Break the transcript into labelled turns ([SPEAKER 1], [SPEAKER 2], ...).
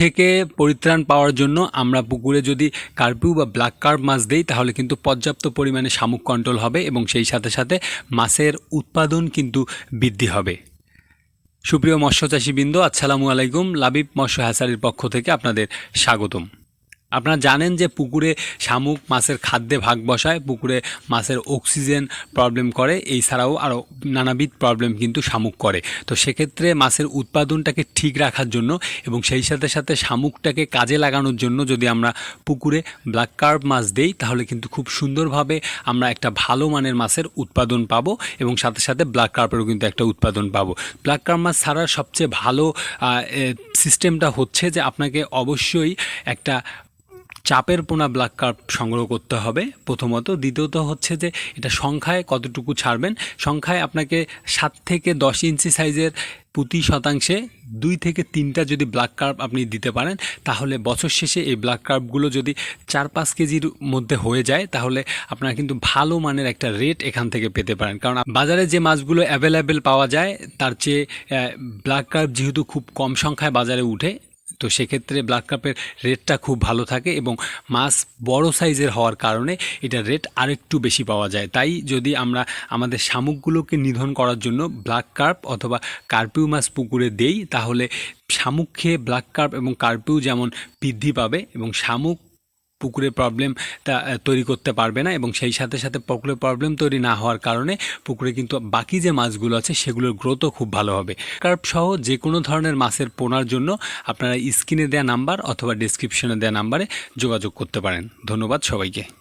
[SPEAKER 1] থেকে পরিত্রাণ পাওয়ার জন্য আমরা পুকুরে যদি কার্পিউ বা ব্ল্যাক কার্প মাছ দিই, তাহলে কিন্তু পর্যাপ্ত পরিমাণে শামুক কন্ট্রোল হবে এবং সেই সাথে সাথে মাছের উৎপাদন কিন্তু বৃদ্ধি হবে। সুপ্রিয় মৎস্যচাষীবৃন্দ, আসসালামু আলাইকুম। লাবিব মৎস্য হ্যাসারির পক্ষ থেকে আপনাদের স্বাগতম। আপনারা জানেন যে পুকুরে শামুক মাছের খাদ্যে ভাগ বসায়, পুকুরে মাছের অক্সিজেন প্রবলেম করে, এই ছাড়াও আরও নানাবিধ প্রবলেম কিন্তু শামুক করে। তো সেক্ষেত্রে মাছের উৎপাদনটাকে ঠিক রাখার জন্য এবং সেই সাথে সাথে শামুকটাকে কাজে লাগানোর জন্য যদি আমরা পুকুরে ব্ল্যাক কার্ভ মাছ দেই, তাহলে কিন্তু খুব সুন্দরভাবে আমরা একটা ভালো মানের মাছের উৎপাদন পাবো এবং সাথে সাথে ব্ল্যাক কার্পেরও কিন্তু একটা উৎপাদন পাবো। ব্ল্যাক কার্প মাছ ছাড়ার সবচেয়ে ভালো সিস্টেমটা হচ্ছে যে আপনাকে অবশ্যই একটা চাপের পোনা ব্ল্যাক কার্প সংগ্রহ করতে হবে। প্রথমত, দ্বিতীয়ত হচ্ছে যে, এটা সংখ্যায় কতটুকু ছাড়বেন? সংখ্যায় আপনাকে সাত থেকে দশ ইঞ্চি সাইজের প্রতি শতাংশে দুই থেকে তিনটা যদি ব্ল্যাক কার্প আপনি দিতে পারেন, তাহলে বছর শেষে এই ব্ল্যাক কার্পগুলো যদি চার পাঁচ কেজির মধ্যে হয়ে যায়, তাহলে আপনারা কিন্তু ভালো মানের একটা রেট এখান থেকে পেতে পারেন। কারণ বাজারে যে মাছগুলো অ্যাভেলেবেল পাওয়া যায়, তার চেয়ে ব্ল্যাক কার্প যেহেতু খুব কম সংখ্যায় বাজারে উঠে তো সেক্ষেত্রে ব্ল্যাক কার্পের রেটটা খুব ভালো থাকে এবং মাছ বড় সাইজের হওয়ার কারণে এটার রেট আরেকটু বেশি পাওয়া যায়। তাই যদি আমরা আমাদের শামুকগুলোকে নিধন করার জন্য ব্ল্যাক কার্প অথবা কার্পিউ মাছ পুকুরে দেই, তাহলে শামুক খেয়ে ব্ল্যাক কার্প এবং কার্পিউ যেমন বৃদ্ধি পাবে এবং শামুক পুকুরে প্রবলেম তা তৈরি করতে পারবে না এবং সেই সাথে সাথে পুকুরের প্রবলেম তৈরি না হওয়ার কারণে পুকুরে কিন্তু বাকি যে মাছগুলো আছে সেগুলোর গ্রোথও খুব ভালো হবে। কার্প সহ যে কোনো ধরনের মাছের পোনার জন্য আপনারা স্ক্রিনে দেওয়া নাম্বার অথবা ডিসক্রিপশনে দেওয়া নাম্বারে যোগাযোগ করতে পারেন। ধন্যবাদ সবাইকে।